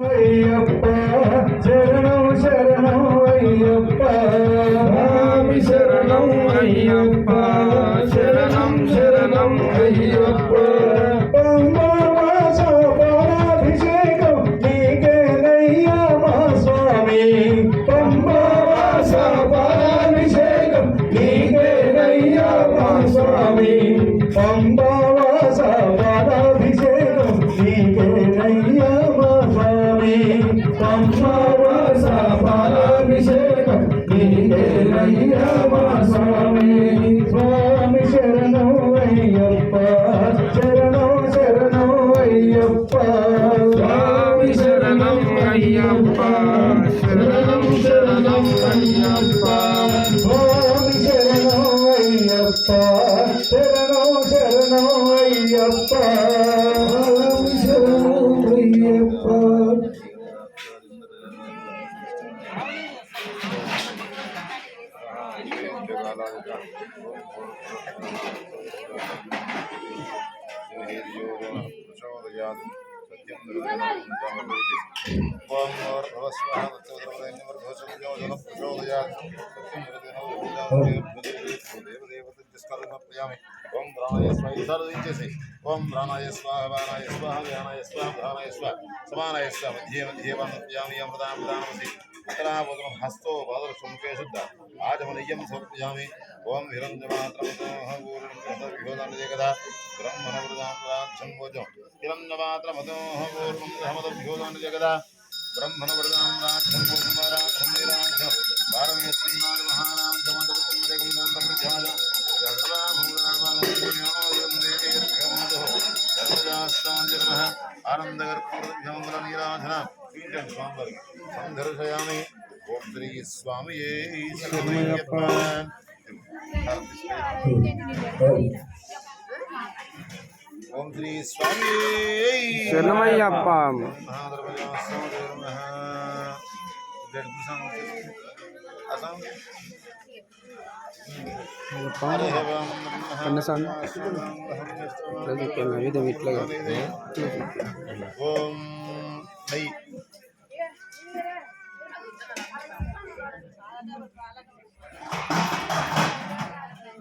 అయ్యప్ప శరణం శరణం అయ్యప్ప స్వామి శరణం అయ్యప్ప శరణం శరణం అయ్యప్ప పంబవాస పాలాభిషేకం నీకేనయ్యా మా స్వామి పంబవాస పాలాభిషేకం నీకేనయ్యా మా స్వామి పంబవాస ఓం ప్రాణాయ స్వాహ ఈసారి దించేసి ఓం ప్రాణాయ స్వాహ బాణాయ స్వాహ ధ్యానాయ స్వాహ ధానాయ స్వాహ సమానాయ స్వాహ మధ్యే మధ్యే వంద్యామి అమృతామృతామసి ఉత్తరావదనం హస్తో పాదరక్షముఖే శుద్ధ ఆజమనీయం సమర్పయామి ओम हिरञ्जमात्रमतोऽहपूर्णमृतविहोदमिदेकदा ब्रह्मणवृदाम्राच्छन्मोचो हिरञ्जमात्रमतोऽहपूर्णमृतमतविहोदमिदेकदा ब्रह्मणवृदाम्राच्छन्मोचमराच्छन्निराच्छ भारमेश्वरीनागमहानां समदवृत्तिमृतिगुण्डम्प्रध्यायाः आनन्दकर्पूर्णमङ्गलनीराधना सन्दर्शयामि ओम श्री स्वामी భోజం రాజ్యం నిరాజ్యం భారమేశ్వరాయ మహానాం సమదవతం గుండం ప్రధ్యాయ ఆనందగర్భ్యమంగళనీరాధన స్వామి సందర్శయామి ఓం శ్రీ స్వామి శరణమయ్యప్ప ఓం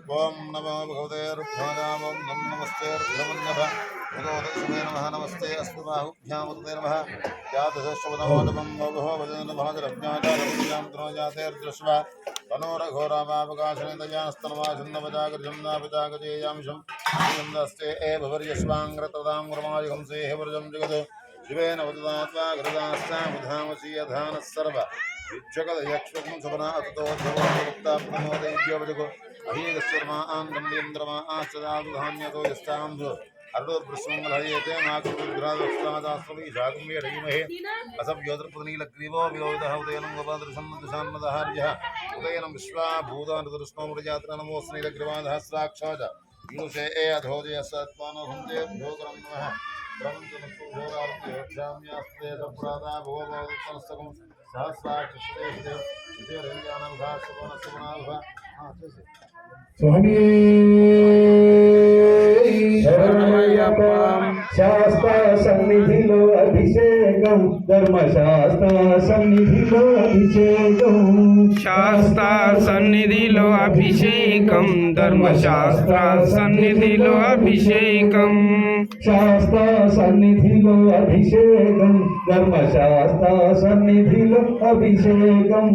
ఓం నమో భగవతే నమ ఓం నం నమస్తే భగవతే నమః. నమస్తే అస్తు బాహుభ్యాముతే నమ. జాతశశ్వతమోదమం భోగో భజన భాగరజ్ఞాచారవిద్యాం ద్రోజాతేర్దృశ్వ తనోరఘోరామాపకాశనేతయాస్తనమాచున్నవజాగర్జన్నాపజాగజేయాంశం శ్రీయందస్తే ఏ భవర్యశ్వాంగ్రతదాం గ్రమాయుహంసేహ వృజం జగత్. శివేన వదదాత్వా గరుదాస్తాముధామసీయధానः సర్వ. విజ్జగదయక్ష్మం సుపనా అతతోద్భవోక్తా अभीदस्वर्मा सदा धान्यतो यस्ताम्बुज अर्णोर्भृशृङ्गलयते माकुर्ग्रादस्तादास्वमीशाकुम्भीमहे असभ्योदर्पदनीलग्रीवो विलोहितः उदयनं गोपादृशन्नदशान्मदहार्यः சுவாமி சரணமய்யப்பா சாஸ்தா சந்நிதிலோ அபிஷேக స్వామి శరణమయ్యప్ప శాస్త్ర సన్నిధిలో అభిషేకం. శాస్త్ర సన్నిధిలో అభిషేకం ధర్మశాస్త్ర సన్నిధిలో అభిషేకం. శాస్త్ర సన్నిధిలో అభిషేకం ధర్మశాస్త్ర సన్నిధిలో అభిషేకం.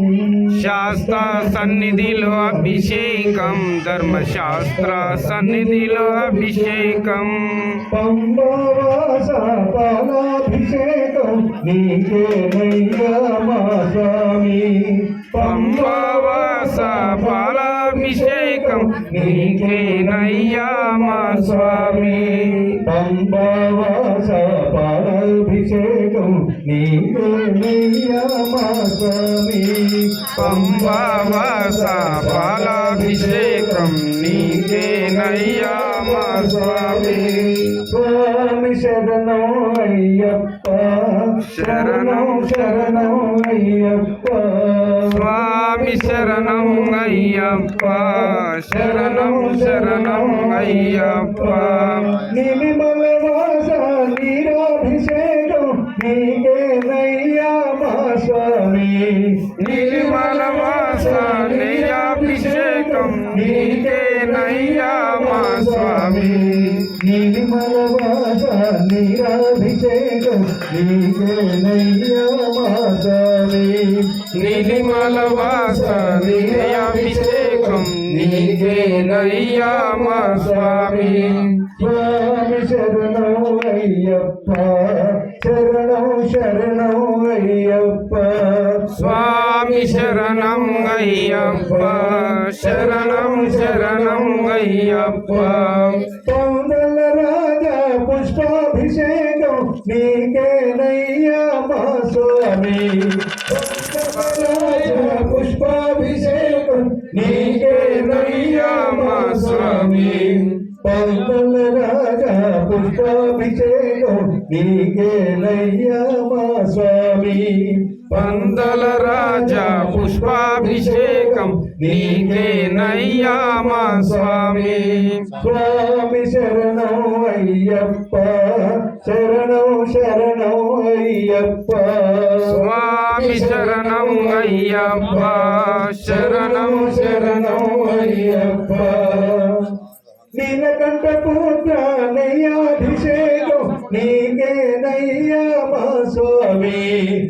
శాస్త్ర సన్నిధిలో అభిషేకం ధర్మశాస్త్ర సన్నిధిలో అభిషేకం. పంబవాస పాలాభిషేకం నీకేనయ్యా మా స్వామి పంబవాస పాలాభిషేకం నీకేనయ్యా మా స్వామి. పంబవాస పాలాభిషేకం నీకేనయ్యా మా స్వామి. పంబవాస పాలాభిషేకం నీకేనయ్యా మా స్వామి స్వామి శరణం అయ్యప్ప శరణం శరణం అయ్యప్ప స్వామి శరణం అయ్యప్ప శరణం శరణం అయ్యప్ప నిర్మల వాస నీరాభిషేకం నీకేనయ్యా మా స్వామి నిర్మల వాస నీరాభిషేకం నీకేనయ్యా మా స్వామి. నిర్మల వాస నీరాభిషేకం నీకేనయ్యా మా స్వామి. నిర్మల వాస నీరాభిషేకం నీకేనయ్యా మా స్వామి. స్వామి శరణం అయ్యప్ప శరణం శరణం అయ్యప్ప. స్వామి శరణం అయ్యప్ప శరణం శరణం అయ్యప్ప. పౌందల రాజా పుష్పాభిషేకం నీకేనయ్యా మా స్వామి పౌందల రాజా పుష్పాభిషేకం నీకేనయ్యా మా స్వామి పౌందల రాజా పుష్పాభిషేకం నీకేనయ్యా మా స్వామి పందల రాజా పుష్పాభిషేకం నీకేనయ్యా మా స్వామి. స్వామి శరణం అయ్యప్ప శరణం శరణం అయ్యప్ప. స్వామి శరణం అయ్యప్ప శరణం శరణం అయ్యప్ప. నీలకంఠ పుత్ర నయ్యాభిషేకం నీకేనయ్యా మా స్వామి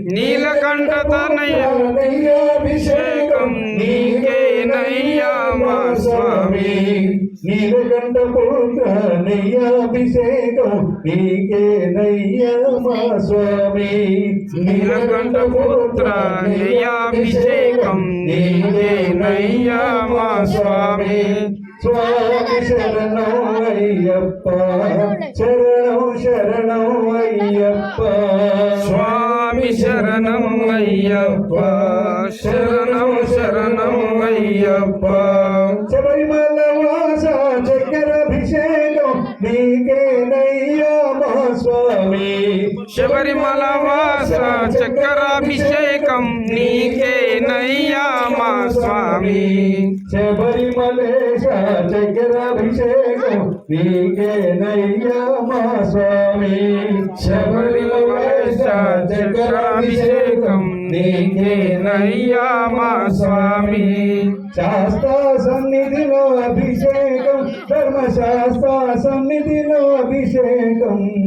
నీలకంఠ తనయ నయ్యాభిషేకం నీకేనయ్యా మా స్వామి నీలకంఠ పుత్ర నయ్యాభిషేకం నీకేనయ్యా మా స్వామి నీలకంఠ పుత్ర అభిషేకం నీకేనయ్యా మా స్వామి స్వామి శరణం అయ్యప్ప శరణం శరణం అయ్యప్ప స్వామి శరణం అయ్యప్ప శరణం శరణం అయ్యప్ప శబరిమల వాస చక్కెరాభిషేకం నీకేనయ్యా. మా స్వామి. శబరిమల వాస చక్రాభిషేకం నీకేనయ్యా మా స్వామి. శబరిమలేశ చక్కెరాభిషేకం నీకేనయ్యా మా స్వామి. శబరిమలేశ చక్రాభిషేకం నీకేనయ్యా మా స్వామి. శాస్త్ర సన్నిధిలో అభిషేకం ధర్మశాస్త్ర సన్నిధిలో అభిషేకం.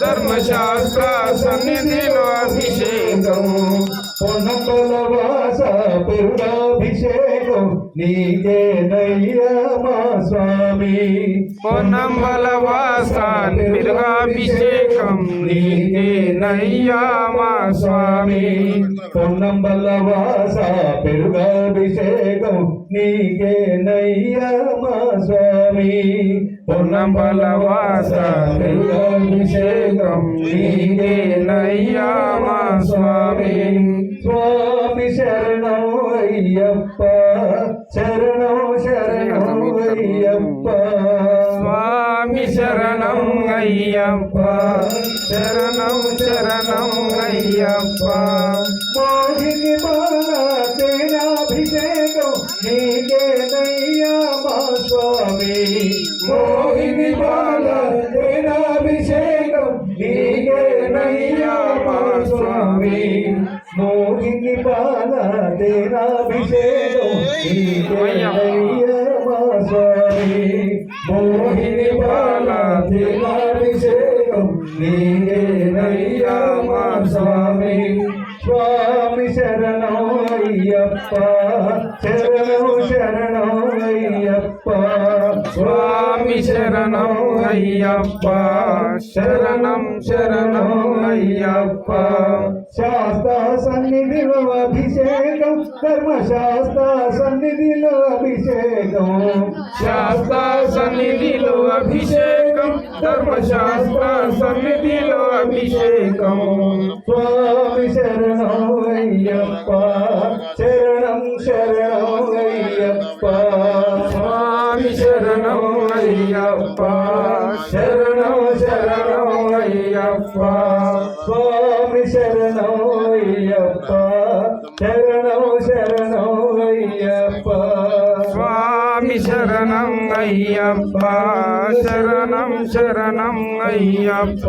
ధర్మశాస్త్ర సన్నిధిలో అభిషేకం. పొన్నపల వాస పెరుడాభిషేకం నీకే నయ్యా మా స్వామి. పొన్నంబల వాస మిరుగాభిషేకం నీకేనయ్యా మా స్వామి. పొన్నంబల వాస పెరుగాభిషేకం నీకే నయ్యా మా స్వామి. పొన్నంబల వాస మిరుగాభిషేకం నీకేనయ్యా మా స్వామి. స్వామి శరణం అయ్యప్ప. శరణం శరణం అయ్యప్ప. స్వామి శరణం అయ్యప్ప. శరణం శరణం అయ్యప్ప. మోహిని బాల తేనాభిషేకం నీకే నయ్యా మా స్వామి. మోహిని బాల తేనాభిషేకం నీకే నయ్యా మా స్వామి మోహిని బాల తేనాభిషేకం నీకే నయ్యా మా స్వామి స్వామి శరణం అయ్యప్ప శరణం శరణం అయ్యప్ప స్వామి శరణం అయ్యప్ప. శరణం శరణం అయ్యప్ప. శాస్త్ర సన్నిధిలో అభిషేకం ధర్మశాస్త్ర సన్నిధిలో అభిషేకం. శాస్త్ర సన్నిధిలో అభిషేకం ధర్మశాస్త్ర సన్నిధిలో అభిషేకం. స్వామి శరణం శరణం అయ్యప్ప. స్వామి శరణం అయ్యప్ప. శరణం శరణం అయ్యప్ప. స్వామి శరణం అయ్యప్ప. శరణం శరణం అయ్యప్ప.